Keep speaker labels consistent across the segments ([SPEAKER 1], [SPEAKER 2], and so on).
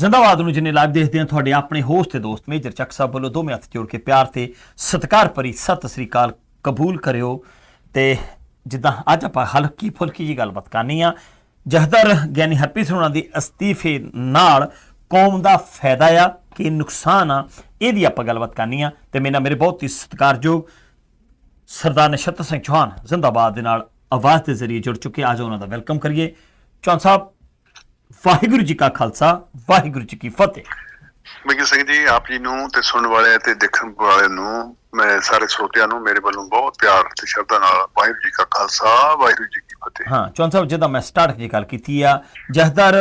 [SPEAKER 1] ਜ਼ਿੰਦਾਬਾਦ ਨੂੰ ਜਿੰਨੇ ਲਾਈਵ ਦੇਖਦੇ ਆ ਤੁਹਾਡੇ ਆਪਣੇ ਹੋਸਟ ਤੇ ਦੋਸਤ ਮੇਜਰ ਚੱਕ ਸਾਹਿਬ ਵੱਲੋਂ ਦੋਵੇਂ ਹੱਥ ਜੋੜ ਕੇ ਪਿਆਰ ਤੇ ਸਤਿਕਾਰ ਭਰੀ ਸਤਿ ਸ੍ਰੀ ਅਕਾਲ ਕਬੂਲ ਕਰਿਓ। ਤੇ ਜਿੱਦਾਂ ਅੱਜ ਆਪਾਂ ਹਲਕੀ ਫੁਲਕੀ ਜੀ ਗੱਲਬਾਤ ਕਰਨੀ ਆ, ਜਹਦਰ ਗਿਆਨੀ ਹਰਪ੍ਰੀਤ ਸਿੰਘ ਉਹਨਾਂ ਦੀ ਅਸਤੀਫੇ ਨਾਲ ਕੌਮ ਦਾ ਫਾਇਦਾ ਆ ਕਿ ਨੁਕਸਾਨ ਆ, ਇਹਦੀ ਆਪਾਂ ਗੱਲਬਾਤ ਕਰਨੀ ਆ। ਤੇ ਮੇਰਾ ਮੇਰੇ ਬਹੁਤ ਹੀ ਸਤਿਕਾਰਯੋਗ ਸਰਦਾਰ ਨਛੱਤਰ ਸਿੰਘ ਚੌਹਾਨ ਜ਼ਿੰਦਾਬਾਦ ਦੇ ਨਾਲ ਆਵਾਜ਼ ਦੇ ਜ਼ਰੀਏ ਜੁੜ ਚੁੱਕੇ ਅੱਜ ਉਹਨਾਂ ਦਾ ਵੈਲਕਮ ਕਰੀਏ। ਚੌਹਾਨ ਸਾਹਿਬ ਵਾਹਿਗੁਰੂ ਜੀ ਕਾ ਖਾਲਸਾ ਵਾਹਿਗੁਰੂ ਜੀ ਕੀ ਫਤਿਹ।
[SPEAKER 2] ਮਿੰਗੀ ਸਿੰਘ ਜੀ ਆਪ ਜੀ ਨੂੰ ਤੇ ਸੁਣਨ ਵਾਲੇ ਤੇ ਦੇਖਣ ਵਾਲੇ ਨੂੰ ਮੈਂ ਸਾਰੇ ਸਰੋਤਿਆਂ ਨੂੰ ਮੇਰੇ ਵੱਲੋਂ ਬਹੁਤ ਪਿਆਰ ਤੇ ਸ਼ਰਧਾ ਨਾਲ ਵਾਹਿਗੁਰੂ ਜੀ ਕਾ ਖਾਲਸਾ ਵਾਹਿਗੁਰੂ ਜੀ ਕੀ ਫਤਿਹ।
[SPEAKER 1] ਹਾਂ ਚੌਹਾਨ ਸਾਹਿਬ ਜਦੋਂ ਮੈਂ ਸਟਾਰਟ ਦੀ ਗੱਲ ਕੀਤੀ ਆ ਜਹਦਰ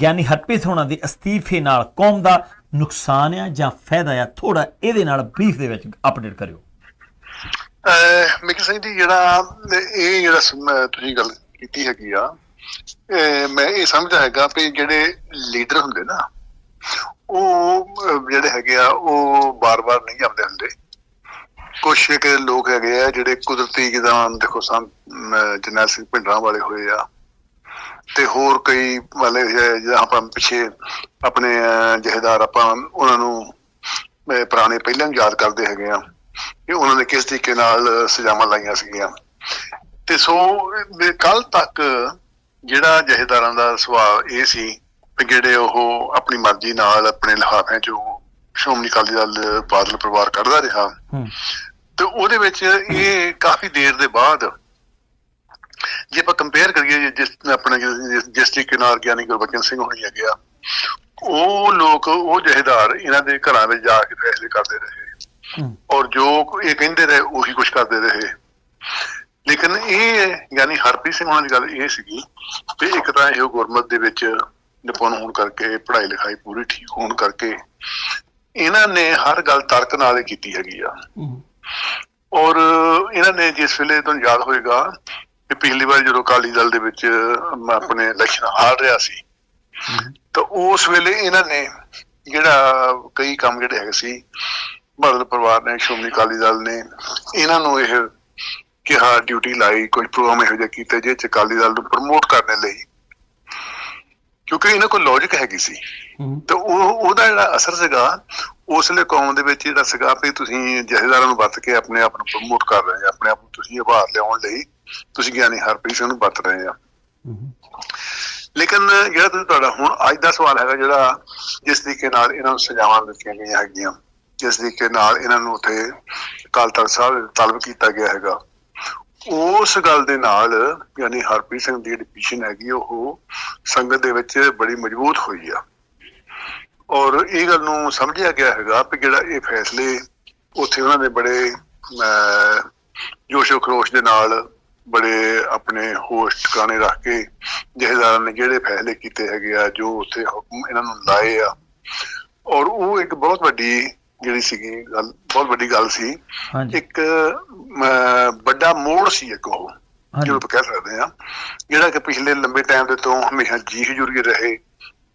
[SPEAKER 1] ਗਿਆਨੀ ਹਰਪ੍ਰੀਤ ਹੋਣਾ ਦੀ ਅਸਤੀਫੇ ਨਾਲ ਕੌਮ ਦਾ ਨੁਕਸਾਨ ਆ ਜਾਂ ਫਾਇਦਾ ਆ ਥੋੜਾ ਇਹਦੇ ਨਾਲ ਬਰੀਫ ਦੇ ਵਿੱਚ ਅਪਡੇਟ ਕਰਿਓ।
[SPEAKER 2] ਮਿੰਗੀ ਸਿੰਘ ਜੀ ਜਿਹੜਾ ਇਹ ਜਿਹੜਾ ਤੁਸੀਂ ਗੱਲ ਕੀਤੀ ਹੈਗੀ ਆ ਮੈਂ ਇਹ ਸਮਝਦਾ ਹੈਗਾ ਵੀ ਜਿਹੜੇ ਲੀਡਰ ਹੁੰਦੇ ਨਾ ਉਹ ਜਿਹੜੇ ਹੈਗੇ ਆ ਉਹ ਬਾਰ-ਬਾਰ ਨਹੀਂ ਜਾਂਦੇ ਹੁੰਦੇ। ਕੁਛ ਇੱਕ ਲੋਕ ਹੈਗੇ ਆ ਜਿਹੜੇ ਕੁਦਰਤੀ ਜਿੱਦਾਂ ਦੇਖੋ ਸੰ ਜਰਨੈਲ ਸਿੰਘ ਭਿੰਡਰਾਂ ਵਾਲੇ ਹੋਏ ਆ ਤੇ ਹੋਰ ਕਈ ਵਾਲੇ ਜਿਹੜਾ ਆਪਾਂ ਪਿੱਛੇ ਆਪਣੇ ਅਹ, ਜਥੇਦਾਰ ਆਪਾਂ ਉਹਨਾਂ ਨੂੰ ਪੁਰਾਣੇ ਪਹਿਲਾਂ ਯਾਦ ਕਰਦੇ ਹੈਗੇ ਆ ਕਿ ਉਹਨਾਂ ਨੇ ਕਿਸ ਤਰੀਕੇ ਨਾਲ ਸਜ਼ਾਵਾਂ ਲਾਈਆਂ ਸੀਗੀਆਂ। ਤੇ ਸੋ ਕੱਲ ਤੱਕ ਜਿਹੜਾ ਜਥੇਦਾਰਾਂ ਦਾ ਸੁਭਾਅ ਇਹ ਸੀ ਕਿ ਜਿਹੜੇ ਉਹ ਆਪਣੀ ਮਰਜ਼ੀ ਨਾਲ ਆਪਣੇ ਲਿਫਾਫਿਆਂ ਚੋਂ ਸ਼੍ਰੋਮਣੀ ਅਕਾਲੀ ਦਲ ਬਾਦਲ ਪਰਿਵਾਰ ਕੱਢਦਾ ਰਿਹਾ। ਤੇ ਉਹਦੇ ਵਿੱਚ ਇਹ ਕਾਫੀ ਦੇਰ ਦੇ ਬਾਅਦ ਜੇ ਆਪਾਂ ਕੰਪੇਅਰ ਕਰੀਏ ਜਿਸ ਆਪਣੇ ਜਿਸ- ਤਰੀਕੇ ਨਾਲ ਗਿਆਨੀ ਗੁਰਬਚਨ ਸਿੰਘ ਹੋਣੀ ਆ ਉਹ ਲੋਕ ਉਹ ਜਹੇਦਾਰ ਇਹਨਾਂ ਦੇ ਘਰਾਂ ਵਿੱਚ ਜਾ ਕੇ ਫੈਸਲੇ ਕਰਦੇ ਰਹੇ। ਔਰ ਜੋ ਇਹ ਕਹਿੰਦੇ ਰਹੇ ਉਹੀ ਕੁਝ ਕਰਦੇ ਰਹੇ। ਲੇਕਿਨ ਇਹ ਯਾਨੀ ਹਰਪ੍ਰੀਤ ਸਿੰਘ ਉਹਨਾਂ ਦੀ ਗੱਲ ਇਹ ਸੀਗੀ ਕਿ ਇੱਕ ਤਾਂ ਇਹ ਗੁਰਮਤ ਦੇ ਵਿੱਚ ਨਿਪੁੰਨ ਹੋਣ ਕਰਕੇ ਪੜ੍ਹਾਈ ਲਿਖਾਈ ਪੂਰੀ ਠੀਕ ਹੋਣ ਕਰਕੇ ਇਹਨਾਂ ਨੇ ਹਰ ਗੱਲ ਤਰਕ ਨਾਲ ਕੀਤੀ ਹੈਗੀ ਆ। ਔਰ ਇਹਨਾਂ ਨੇ ਜਿਸ ਵੇਲੇ ਤੁਹਾਨੂੰ ਯਾਦ ਹੋਏਗਾ ਕਿ ਪਿਛਲੀ ਵਾਰ ਜਦੋਂ ਅਕਾਲੀ ਦਲ ਦੇ ਵਿੱਚ ਆਪਣੇ ਇਲੈਕਸ਼ਨ ਹਾਰ ਰਿਹਾ ਸੀ ਤਾਂ ਉਸ ਵੇਲੇ ਇਹਨਾਂ ਨੇ ਜਿਹੜਾ ਕਈ ਕੰਮ ਜਿਹੜੇ ਹੈਗੇ ਸੀ ਬਾਦਲ ਪਰਿਵਾਰ ਨੇ ਸ਼੍ਰੋਮਣੀ ਅਕਾਲੀ ਦਲ ਨੇ ਇਹਨਾਂ ਨੂੰ ਇਹ ਕਿਹਾ ਡਿਊਟੀ ਲਾਈ ਕੋਈ ਪ੍ਰੋਗਰਾਮ ਇਹੋ ਜਿਹਾ ਕੀਤਾ ਚ ਅਕਾਲੀ ਦਲ ਨੂੰ ਪ੍ਰਮੋਟ ਕਰਨ ਲਈ। ਕਿਉਂਕਿ ਇਹਨਾਂ ਕੋਲ ਲੌਜੀਕ ਹੈਗੀ ਸੀ।
[SPEAKER 1] ਹੂੰ।
[SPEAKER 2] ਤੇ ਉਹ ਉਹਦਾ ਜਿਹੜਾ ਅਸਰ ਸੀਗਾ ਉਸ ਵੇਲੇ ਕੌਮ ਦੇ ਵਿੱਚ ਜਿਹੜਾ ਸੀਗਾ ਵੀ ਤੁਸੀਂ ਜਥੇਦਾਰਾਂ ਨੂੰ ਵਰਤ ਕੇ ਆਪਣੇ ਆਪ ਨੂੰ ਪ੍ਰਮੋਟ ਕਰ ਰਹੇ ਆ ਆਪਣੇ ਆਪ ਨੂੰ ਤੁਸੀਂ ਉਭਾਰ ਲਿਆਉਣ ਲਈ ਤੁਸੀਂ ਗਿਆਨੀ ਹਰਪ੍ਰੀਤ ਸਿੰਘ ਨੂੰ ਵਰਤ ਰਹੇ ਆ।
[SPEAKER 1] ਹੂੰ।
[SPEAKER 2] ਲੇਕਿਨ ਜਿਹੜਾ ਤੁਸੀਂ ਤੁਹਾਡਾ ਹੁਣ ਅੱਜ ਦਾ ਸਵਾਲ ਹੈਗਾ ਜਿਹੜਾ ਜਿਸ ਤਰੀਕੇ ਨਾਲ ਇਹਨਾਂ ਨੂੰ ਸਜ਼ਾਵਾਂ ਦਿੱਤੀਆਂ ਗਈਆਂ ਹੈਗੀਆਂ ਜਿਸ ਤਰੀਕੇ ਨਾਲ ਇਹਨਾਂ ਨੂੰ ਉੱਥੇ ਅਕਾਲ ਤਖਤ ਸਾਹਿਬ ਤਲਬ ਕੀਤਾ ਗਿਆ ਹੈਗਾ ਉਸ ਗੱਲ ਦੇ ਨਾਲ ਯਾਨੀ ਹਰਪ੍ਰੀਤ ਸਿੰਘ ਦੀ ਜਿਹੜੀ ਪੋਜੀਸ਼ਨ ਹੈਗੀ ਉਹ ਸੰਗਤ ਦੇ ਵਿੱਚ ਬੜੀ ਮਜ਼ਬੂਤ ਹੋਈ ਆ। ਔਰ ਇਹ ਗੱਲ ਨੂੰ ਸਮਝਿਆ ਗਿਆ ਹੈਗਾ ਕਿ ਜਿਹੜਾ ਇਹ ਫੈਸਲੇ ਉੱਥੇ ਉਹਨਾਂ ਨੇ ਬੜੇ ਜੋਸ਼ੋ ਖਰੋਸ਼ ਦੇ ਨਾਲ ਬੜੇ ਆਪਣੇ ਹੋਸ਼ ਟਿਕਾਣੇ ਰੱਖ ਕੇ ਜਹੇਦਾਰਾਂ ਨੇ ਜਿਹੜੇ ਫੈਸਲੇ ਕੀਤੇ ਹੈਗੇ ਆ ਜੋ ਉੱਥੇ ਹੁਕਮ ਇਹਨਾਂ ਨੂੰ ਲਾਏ ਆ। ਔਰ ਉਹ ਇੱਕ ਬਹੁਤ ਵੱਡੀ ਜਿਹੜੀ ਸੀਗੀ ਗੱਲ ਬਹੁਤ ਵੱਡੀ ਗੱਲ ਸੀ। ਇੱਕ ਵੱਡਾ ਮੋੜ ਸੀ ਇੱਕ ਉਹ
[SPEAKER 1] ਹਾਂਜੀ।
[SPEAKER 2] ਜੋ ਆਪਾਂ ਕਹਿ ਸਕਦੇ ਆ ਜਿਹੜਾ ਕਿ ਪਿਛਲੇ ਲੰਬੇ ਟਾਈਮ ਦੇ ਤੋਂ ਹਮੇਸ਼ਾ ਜੀ ਹਜ਼ੂਰੀ ਰਹੇ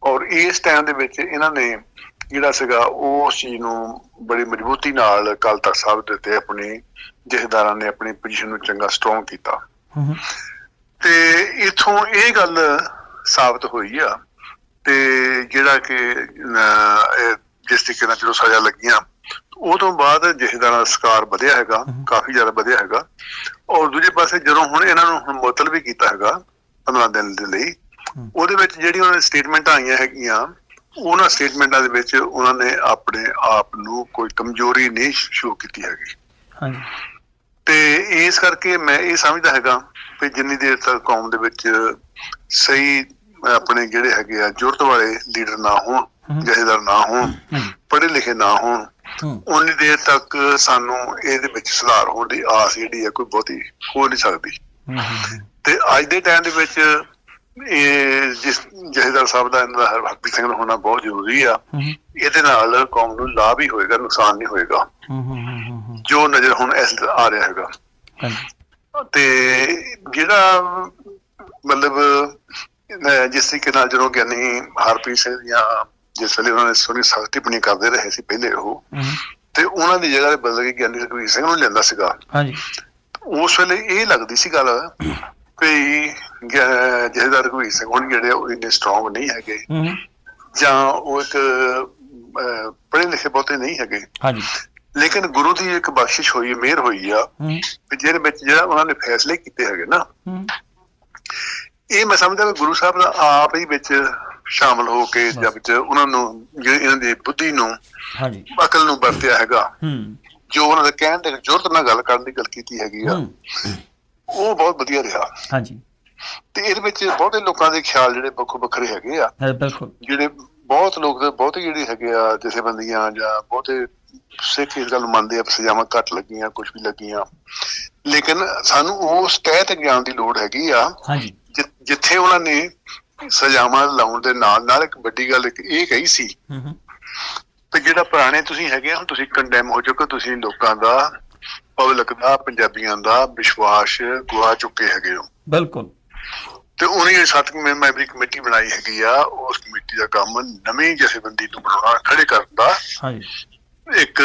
[SPEAKER 2] ਔਰ ਇਸ ਟਾਈਮ ਦੇ ਵਿੱਚ ਇਹਨਾਂ ਨੇ ਜਿਹੜਾ ਸੀਗਾ ਉਸ ਚੀਜ਼ ਨੂੰ ਬੜੀ ਮਜ਼ਬੂਤੀ ਨਾਲ ਕੱਲ ਤੱਕ ਸਾਹਿਬ ਦੇ ਤੇ ਆਪਣੀ ਜਥੇਦਾਰਾਂ ਨੇ ਆਪਣੀ ਪੋਜੀਸ਼ਨ ਨੂੰ ਚੰਗਾ ਸਟਰੋਂਗ ਕੀਤਾ। ਤੇ ਇਥੋਂ ਇਹ ਗੱਲ ਸਾਬਤ ਹੋਈ ਆ ਤੇ ਜਿਹੜਾ ਕਿ ਜਿਸ ਤਰੀਕੇ ਨਾਲ ਜਦੋਂ ਸਜ਼ਾ ਲੱਗੀਆਂ ਉਹ ਤੋਂ ਬਾਅਦ ਜਥੇਦਾਰਾਂ ਦਾ ਸਕਾਰ ਵਧਿਆ ਹੈਗਾ ਕਾਫੀ ਜ਼ਿਆਦਾ ਵਧਿਆ ਹੈਗਾ। ਔਰ ਦੂਜੇ ਪਾਸੇ ਜਦੋਂ ਹੁਣ ਇਹਨਾਂ ਨੂੰ ਹੁਣ ਮੁਅੱਤਲ ਵੀ ਕੀਤਾ ਹੈਗਾ 15 ਦਿਨ ਦੇ ਲਈ ਉਹਦੇ ਵਿੱਚ ਜਿਹੜੀ ਉਹਨਾਂ ਸਟੇਟਮੈਂਟਾਂ ਆਈਆਂ ਹੈਗੀਆਂ ਉਹਨਾਂ ਸਟੇਟਮੈਂਟਾਂ ਦੇ ਵਿੱਚ ਉਹਨਾਂ ਨੇ ਆਪਣੇ ਆਪ ਨੂੰ ਕੋਈ ਕਮਜ਼ੋਰੀ ਨਹੀਂ ਸ਼ੋ ਕੀਤੀ ਹੈਗੀ।
[SPEAKER 1] ਹਾਂਜੀ।
[SPEAKER 2] ਤੇ ਇਸ ਕਰਕੇ ਮੈਂ ਇਹ ਸਮਝਦਾ ਹੈਗਾ ਕਿ ਜਿੰਨੀ ਦੇਰ ਤੱਕ ਕੌਮ ਦੇ ਵਿੱਚ ਸਹੀ ਆਪਣੇ ਜਿਹੜੇ ਹੈਗੇ ਆ ਜੁਰਤ ਵਾਲੇ ਲੀਡਰ ਨਾ ਹੋਣ
[SPEAKER 1] ਹਮ।
[SPEAKER 2] ਜਥੇਦਾਰ ਨਾ ਹੋਣ ਪੜ੍ਹੇ ਲਿਖੇ ਨਾ ਹੋਣ ਉਨੀ ਦੇਰ ਤੱਕ ਸਾਨੂੰ ਇਹਦੇ ਵਿੱਚ ਸੁਧਾਰ ਹੋਣ ਦੀ ਆਸ ਜਿਹੜੀ ਹੈ ਕੋਈ ਬਹੁਤੀ ਹੋ ਨਹੀਂ ਸਕਦੀ। ਤੇ ਅੱਜ ਦੇ ਟਾਈਮ ਦੇ ਵਿੱਚ ਇਹ ਜਿਸ ਜਥੇਦਾਰ ਸਾਹਿਬ ਦਾ ਇਹਨਾਂ ਦਾ ਹਰਭਜਨ ਸਿੰਘ ਦਾ ਹੋਣਾ ਬਹੁਤ ਜ਼ਰੂਰੀ ਆ। ਇਹਦੇ ਨਾਲ ਕੌਮ ਨੂੰ ਲਾਭ ਹੀ ਹੋਏਗਾ ਨੁਕਸਾਨ ਨਹੀਂ ਹੋਏਗਾ। ਜੋ ਨਜ਼ਰ ਹੁਣ ਇਸ ਆ ਰਿਹਾ ਹੈਗਾ। ਤੇ ਜਿਹੜਾ ਮਤਲਬ ਜਿਸ ਤਰੀਕੇ ਨਾਲ ਜਦੋਂ ਗਿਆਨੀ ਹਰਪ੍ਰੀਤ ਸਿੰਘ ਦੀਆਂ ਜਿਸ ਵੇਲੇ ਉਹਨਾਂ ਨੇ ਸੋਨੀ ਸਖਤੀ ਬਣੀ ਕਰਦੇ ਰਹੇ ਸੀ ਪਹਿਲੇ ਉਹ ਤੇ ਉਹਨਾਂ ਦੀ ਜਗ੍ਹਾ ਤੇ ਬਦਲ ਕੇ ਗਿਆਨੀ ਰਘਵੀਰ ਸਿੰਘ ਨੂੰ ਲੈਂਦਾ ਸੀਗਾ।
[SPEAKER 1] ਹਾਂਜੀ।
[SPEAKER 2] ਉਸ ਵੇਲੇ ਇਹ ਲੱਗਦੀ ਸੀ ਗੱਲ ਕਿ ਜਹੇਦਾਰ ਰਘਵੀਰ ਸਿੰਘ ਹੁਣ ਜਿਹੜੇ ਉਹ ਇੰਨੇ ਸਟਰੋਂਗ ਨਹੀਂ ਹੈਗੇ। ਜਾਂ ਉਹ ਇੱਕ ਪੜ੍ਹੇ ਲਿਖੇ ਬਹੁਤੇ ਨਹੀਂ ਹੈਗੇ।
[SPEAKER 1] ਹਾਂਜੀ।
[SPEAKER 2] ਲੇਕਿਨ ਗੁਰੂ ਦੀ ਇੱਕ ਬਖਸ਼ਿਸ਼ ਹੋਈ ਹੈ ਮਿਹਰ ਹੋਈ ਆ। ਵੀ ਜਿਹਦੇ ਵਿੱਚ ਜਿਹੜਾ ਉਹਨਾਂ ਨੇ ਫੈਸਲੇ ਕੀਤੇ ਹੈਗੇ ਨਾ। ਇਹ ਮੈਂ ਸਮਝਦਾ ਕਿ ਗੁਰੂ ਸਾਹਿਬ ਦਾ ਆਪ ਹੀ ਵਿੱਚ ਸ਼ਾਮਲ ਹੋ ਕੇ ਜਾਂ ਵਿੱਚ ਉਹਨਾਂ ਨੂੰ ਜਿਹੜੀ ਇਹਨਾਂ ਦੀ ਬੁੱਧੀ ਨੂੰ
[SPEAKER 1] ਹਾਂਜੀ।
[SPEAKER 2] ਅਕਲ ਨੂੰ ਵਰਤਿਆ ਹੈਗਾ
[SPEAKER 1] ਹੂੰ।
[SPEAKER 2] ਜੋ ਉਹਨਾਂ ਦੇ ਕਹਿਣ ਤੇ ਜ਼ੋਰਤ ਨਾਲ ਗੱਲ ਕਰਨ ਦੀ ਗੱਲ ਕੀਤੀ ਹੈਗੀ ਆ ਉਹ ਬਹੁਤ ਵਧੀਆ ਰਿਹਾ।
[SPEAKER 1] ਹਾਂਜੀ।
[SPEAKER 2] ਤੇ ਇਹਦੇ ਵਿੱਚ ਬਹੁਤੇ ਲੋਕਾਂ ਦੇ ਖਿਆਲ ਜਿਹੜੇ ਵੱਖੋ ਵੱਖਰੇ ਹੈਗੇ ਆ।
[SPEAKER 1] ਬਿਲਕੁਲ।
[SPEAKER 2] ਜਿਹੜੇ ਬਹੁਤ ਲੋਕ ਦੇ ਬਹੁਤੇ ਜਿਹੜੇ ਹੈਗੇ ਆ ਜਥੇਬੰਦੀਆਂ ਜਾਂ ਬਹੁਤੇ ਸਿੱਖ ਇਸ ਗੱਲ ਨੂੰ ਮੰਨਦੇ ਆ ਸਜ਼ਾਵਾਂ ਘੱਟ ਲੱਗੀਆਂ ਕੁਝ ਵੀ ਲੱਗੀਆਂ। ਲੇਕਿਨ ਸਾਨੂੰ ਉਸ ਤਹਿ ਤੇ ਗਿਆਨ ਦੀ ਲੋੜ ਹੈਗੀ ਆ
[SPEAKER 1] ਹਾਂਜੀ।
[SPEAKER 2] ਜਿੱਥੇ ਉਹਨਾਂ ਨੇ ਸਜ਼ਾਵਾਂ ਲਾਉਣ ਦੇ ਨਾਲ ਨਾਲ ਇੱਕ ਵੱਡੀ ਗੱਲ ਇਹ ਕਹੀ ਸੀ ਤੇ ਜਿਹੜਾ ਪੁਰਾਣੇ ਤੁਸੀਂ ਹੈਗੇ ਹੁਣ ਤੁਸੀਂ ਕੰਡੈਮ ਹੋ ਚੁੱਕੇ ਤੁਸੀਂ ਲੋਕਾਂ ਦਾ ਪਬਲਿਕ ਦਾ ਪੰਜਾਬੀਆਂ ਦਾ ਵਿਸ਼ਵਾਸ ਗਵਾ ਚੁੱਕੇ ਹੈਗੇ ਹੋ।
[SPEAKER 1] ਬਿਲਕੁਲ।
[SPEAKER 2] ਤੇ ਉਹਨੇ ਸੱਤ ਮੈਂਬਰੀ ਕਮੇਟੀ ਬਣਾਈ ਹੈਗੀ ਆ ਉਸ ਕਮੇਟੀ ਦਾ ਕੰਮ ਨਵੀਂ ਜਥੇਬੰਦੀ ਨੂੰ ਬਣਾਉਣਾ ਖੜੇ ਕਰਨ ਦਾ।
[SPEAKER 1] ਹਾਂਜੀ।
[SPEAKER 2] ਇੱਕ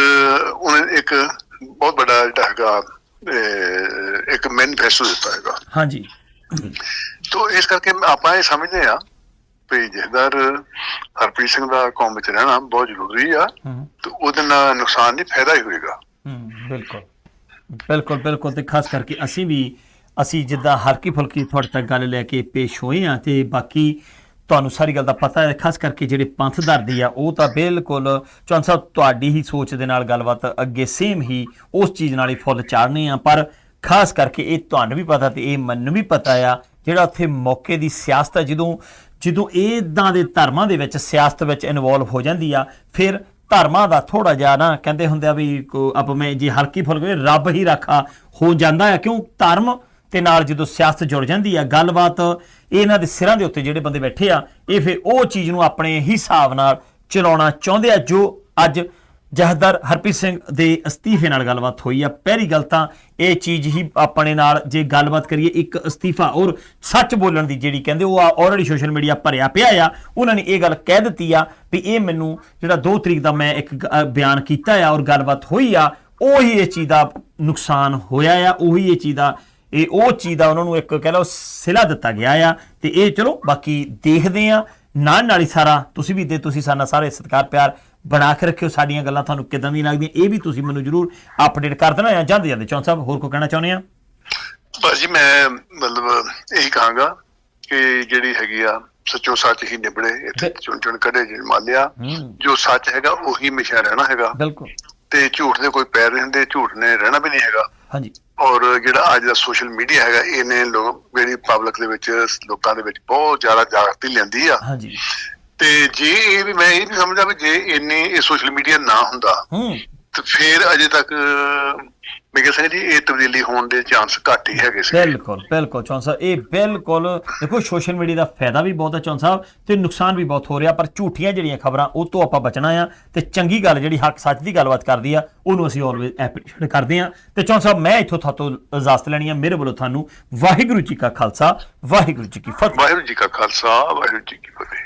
[SPEAKER 2] ਉਹਨੇ ਇੱਕ ਬਹੁਤ ਵੱਡਾ ਜਿਹੜਾ ਹੈਗਾ ਇੱਕ ਮੈਨੀਫੈਸਟੋ ਦਿੱਤਾ ਹੈਗਾ।
[SPEAKER 1] ਹਾਂਜੀ।
[SPEAKER 2] ਤੋ ਇਸ ਕਰਕੇ ਆਪਾਂ ਇਹ ਸਮਝਦੇ ਆ ਵੀ ਜਥੇਦਾਰ ਹਰਪ੍ਰੀਤ ਸਿੰਘ ਦਾ ਕੌਮ ਵਿੱਚ ਰਹਿਣਾ ਬਹੁਤ ਜ਼ਰੂਰੀ ਆ ਤੇ ਉਹਦੇ ਨਾਲ ਨੁਕਸਾਨ ਨਹੀਂ ਫਾਇਦਾ ਹੀ ਹੋਏਗਾ।
[SPEAKER 1] ਬਿਲਕੁਲ। ਬਿਲਕੁਲ ਬਿਲਕੁਲ ਤੇ ਖਾਸ ਕਰਕੇ ਅਸੀਂ ਵੀ ਅਸੀਂ ਜਿੱਦਾਂ ਹਲਕੀ ਫੁਲਕੀ ਤੁਹਾਡੇ ਤੱਕ ਗੱਲ ਲੈ ਕੇ ਪੇਸ਼ ਹੋਏ ਆ ਤੇ ਬਾਕੀ ਤੁਹਾਨੂੰ ਸਾਰੀ ਗੱਲ ਦਾ ਪਤਾ ਹੈ ਖਾਸ ਕਰਕੇ ਜਿਹੜੇ ਪੰਥ ਦਰਦੀ ਆ ਉਹ ਤਾਂ ਬਿਲਕੁਲ ਚੌਨ ਸਾਹਿਬ ਤੁਹਾਡੀ ਹੀ ਸੋਚ ਦੇ ਨਾਲ ਗੱਲਬਾਤ ਅੱਗੇ ਸੇਮ ਹੀ ਉਸ ਚੀਜ਼ ਨਾਲ ਹੀ ਫੁੱਲ ਚਾੜਨੇ ਆ ਪਰ ਖਾਸ ਕਰਕੇ ਇਹ ਤੁਹਾਨੂੰ ਵੀ ਪਤਾ ਤੇ ਇਹ ਮੈਨੂੰ ਵੀ ਪਤਾ ਆ ਜਿਹੜਾ ਉੱਥੇ ਮੌਕੇ ਦੀ ਸਿਆਸਤ ਹੈ ਜਦੋਂ ਜਦੋਂ ਇਦਾਂ ਦੇ ਧਰਮਾਂ ਦੇ ਵਿੱਚ ਸਿਆਸਤ ਵਿੱਚ ਇਨਵੋਲਵ ਹੋ ਜਾਂਦੀ ਆ, ਫਿਰ ਧਰਮਾਂ ਦਾ ਥੋੜਾ ਜਿਹਾ ਨਾ ਕਹਿੰਦੇ ਹੁੰਦੇ ਆ ਵੀ ਕੋ- ਆਪ ਮੈਂ ਜੇ ਹਲਕੀ ਫੁਲਕੀ ਰੱਬ ਹੀ ਰਾਖਾ ਹੋ ਜਾਂਦਾ ਆ, ਕਿਉਂ ਧਰਮ ਤੇ ਨਾਲ ਜਦੋਂ ਸਿਆਸਤ ਜੁੜ ਜਾਂਦੀ ਆ, ਗੱਲਬਾਤ ਇਹਨਾਂ ਦੇ ਸਿਰਾਂ ਦੇ ਉੱਤੇ ਜਿਹੜੇ ਬੰਦੇ ਬੈਠੇ ਆ, ਇਹ ਫਿਰ ਉਹ ਚੀਜ਼ ਨੂੰ ਆਪਣੇ ਹਿਸਾਬ ਨਾਲ ਚਲਾਉਣਾ ਚਾਹੁੰਦੇ ਆ, ਜੋ ਅੱਜ ਜਹਦਰ ਹਰਪ੍ਰੀਤ ਸਿੰਘ ਦੇ ਅਸਤੀਫੇ ਨਾਲ ਗੱਲਬਾਤ ਹੋਈ ਆ। ਪਹਿਲੀ ਗੱਲ ਤਾਂ ਇਹ ਚੀਜ਼ ਹੀ ਆਪਣੇ ਨਾਲ ਜੇ ਗੱਲਬਾਤ ਕਰੀਏ, ਇੱਕ ਅਸਤੀਫਾ ਔਰ ਸੱਚ ਬੋਲਣ ਦੀ ਜਿਹੜੀ ਕਹਿੰਦੇ ਉਹ ਆਲਰੇਡੀ ਸੋਸ਼ਲ ਮੀਡੀਆ ਭਰਿਆ ਪਿਆ ਆ। ਉਹਨਾਂ ਨੇ ਇਹ ਗੱਲ ਕਹਿ ਦਿੱਤੀ ਆ ਵੀ ਇਹ ਮੈਨੂੰ ਜਿਹੜਾ 2 ਤਰੀਕ ਦਾ ਮੈਂ ਇੱਕ ਗ- ਬਿਆਨ ਕੀਤਾ ਆ ਔਰ ਗੱਲਬਾਤ ਹੋਈ ਆ, ਉਹੀ ਇਹ ਚੀਜ਼ ਦਾ ਨੁਕਸਾਨ ਹੋਇਆ ਆ। ਉਹੀ ਇਹ ਚੀਜ਼ ਦਾ, ਇਹ ਉਹ ਚੀਜ਼ ਦਾ ਉਹਨਾਂ ਨੂੰ ਇੱਕ ਕਹਿ ਲਓ ਸਿਲਾ ਦਿੱਤਾ ਗਿਆ ਆ। ਤੇ ਇਹ ਚਲੋ ਬਾਕੀ ਦੇਖਦੇ ਆ। ਨਾਲ ਨਾਲ ਹੀ ਸਾਰਾ ਤੁਸੀਂ ਵੀ ਦੇ, ਤੁਸੀਂ ਸਾਡਾ ਸਾਰੇ ਸਤਿਕਾਰ, ਪਿਆਰ ਬਣਾ ਕੇ ਰੱਖਿਓ ਸਾਡੀਆਂ ਗੱਲਾਂ ਤੁਹਾਨੂੰ ਕਿਦਾਂ ਦੀਆਂ ਲੱਗਦੀਆਂ ਇਹ ਵੀ ਤੁਸੀਂ ਮੈਨੂੰ ਜਰੂਰ ਅਪਡੇਟ ਕਰ ਦੇਣਾ ਆ ਜਾਂਦੇ ਜਾਂਦੇ ਚੌਂ ਸਾਹਿਬ ਹੋਰ ਕੋ ਕਹਿਣਾ ਚਾਹੁੰਦੇ ਆ?
[SPEAKER 2] ਬਸ ਜੀ ਮੈਂ ਮਤਲਬ ਇਹੀ ਕਹਾਂਗਾ ਕਿ ਜਿਹੜੀ ਹੈਗੀ ਆ ਸੱਚੋ ਸੱਚ ਹੀ ਨਿਬੜੇ ਇੱਥੇ ਚੁਣ ਚੁਣ ਕਦੇ ਜਿ ਮਾਲਿਆ ਜੋ ਸੱਚ ਹੈਗਾ ਉਹੀ ਹਮੇਸ਼ਾ ਰਹਿਣਾ ਹੈਗਾ।
[SPEAKER 1] ਬਿਲਕੁਲ।
[SPEAKER 2] ਤੇ ਝੂਠ ਦੇ ਕੋਈ ਪੈਰ ਨਹੀਂ ਹੁੰਦੇ ਝੂਠ ਨੇ ਰਹਿਣਾ ਵੀ ਨਹੀਂ ਹੈਗਾ।
[SPEAKER 1] ਹਾਂਜੀ।
[SPEAKER 2] ਔਰ ਜਿਹੜਾ ਅੱਜ ਦਾ ਸੋਸ਼ਲ ਮੀਡੀਆ ਹੈਗਾ ਇਹਨੇ ਲੋਕ ਜਿਹੜੀ ਪਬਲਿਕ ਦੇ ਵਿੱਚ ਲੋਕਾਂ ਦੇ ਵਿੱਚ ਬਹੁਤ ਜ਼ਿਆਦਾ ਜਾਗਰਤੀ ਲਿਆਂਦੀ ਆ।
[SPEAKER 1] ਹਾਂਜੀ।
[SPEAKER 2] ਤੇ ਜੇ ਇਹ ਵੀ ਮੈਂ ਇਹ ਵੀ ਸਮਝਦਾ ਵੀ ਜੇ ਇੰਨੇ ਇਹ ਸੋਸ਼ਲ ਮੀਡੀਆ ਨਾ ਹੁੰਦਾ
[SPEAKER 1] ਹੂੰ।
[SPEAKER 2] ਤੇ ਫਿਰ ਅਜੇ ਤੱਕ ਮੇਰੇ ਸਿੰਘ ਜੀ ਇਹ ਤਬਦੀਲੀ ਹੋਣ ਦੇ ਚਾਂਸ ਘੱਟ ਹੀ ਹੈਗੇ ਸੀ
[SPEAKER 1] ਬਿਲਕੁਲ ਬਿਲਕੁਲ ਚੌਂ ਸਾਹਿਬ ਇਹ ਬਿਲਕੁਲ ਦੇਖੋ ਸੋਸ਼ਲ ਮੀਡੀਆ ਦਾ ਫਾਇਦਾ ਵੀ ਬਹੁਤ ਹੈ ਚੌਂ ਸਾਹਿਬ ਤੇ ਨੁਕਸਾਨ ਵੀ ਬਹੁਤ ਹੋ ਰਿਹਾ ਪਰ ਝੂਠੀਆਂ ਜਿਹੜੀਆਂ ਖਬਰਾਂ ਉਹ ਤੋਂ ਆਪਾਂ ਬਚਣਾ ਆ ਤੇ ਚੰਗੀ ਗੱਲ ਜਿਹੜੀ ਹੱਕ ਸੱਚ ਦੀ ਗੱਲਬਾਤ ਕਰਦੀ ਆ ਉਹਨੂੰ ਅਸੀਂ ਆਲਵੇਜ਼ ਐਪਰੀਸ਼ੀਏਟ ਕਰਦੇ ਆ। ਤੇ ਚੌਂ ਸਾਹਿਬ ਮੈਂ ਇੱਥੋਂ ਤੁਹਾਤੋਂ ਇਜਾਜ਼ਤ ਲੈਣੀ ਆ ਮੇਰੇ ਵੱਲੋਂ ਤੁਹਾਨੂੰ ਵਾਹਿਗੁਰੂ ਜੀ ਕਾ ਖਾਲਸਾ ਵਾਹਿਗੁਰੂ ਜੀ ਕੀ ਫਤਿਹ।
[SPEAKER 2] ਵਾਹਿਗੁਰੂ ਜੀ ਕਾ ਖਾਲਸਾ ਵਾਹਿਗੁਰੂ ਜੀ ਕੀ ਫਤਿਹ।